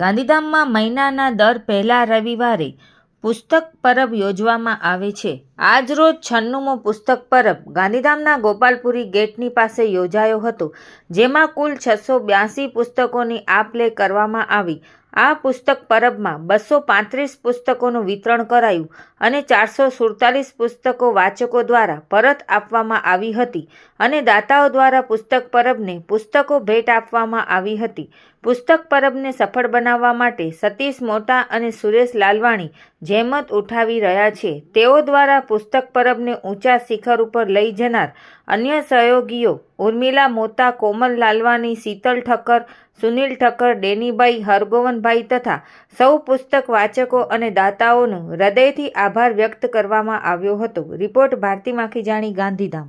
ગાંધીધામમાં મહિનાના દર પહેલા રવિવારે પુસ્તક પરબ યોજવામાં આવે છે. આજરોજ છન્નુમો પુસ્તક પરબ ગાંધીધામના ગોપાલપુરી ગેટની પાસે યોજાયો હતો, જેમાં કુલ છસો બ્યાસી પુસ્તકોની આપ લે કરવામાં આવી. આ પુસ્તક પરબમાં બસો પાંત્રીસ પુસ્તકોનું વિતરણ કરાયું અને ચારસો સુડતાલીસ પુસ્તકો વાચકો દ્વારા પરત આપવામાં આવી હતી અને દાતાઓ દ્વારા પુસ્તક પરબને પુસ્તકો ભેટ આપવામાં આવી હતી. પુસ્તક પરબને સફળ બનાવવા માટે સતીશ મોટા અને સુરેશ લાલવાણી જહેમત ઉઠાવી રહ્યા છે. તેઓ દ્વારા પુસ્તક પરબને ઊંચા શિખર ઉપર લઈ જનાર અન્ય સહયોગીઓ ઉર્મિલા મોતા, કોમલ લાલવાની શીતલ ઠક્કર સુનિલ ઠક્કર ડેનીભાઈ હરગોવનભાઈ તથા સૌ પુસ્તક વાચકો અને દાતાઓનું હૃદયથી આભાર વ્યક્ત કરવામાં આવ્યો હતો. રિપોર્ટ ભારતી માખીજાણી ગાંધીધામ.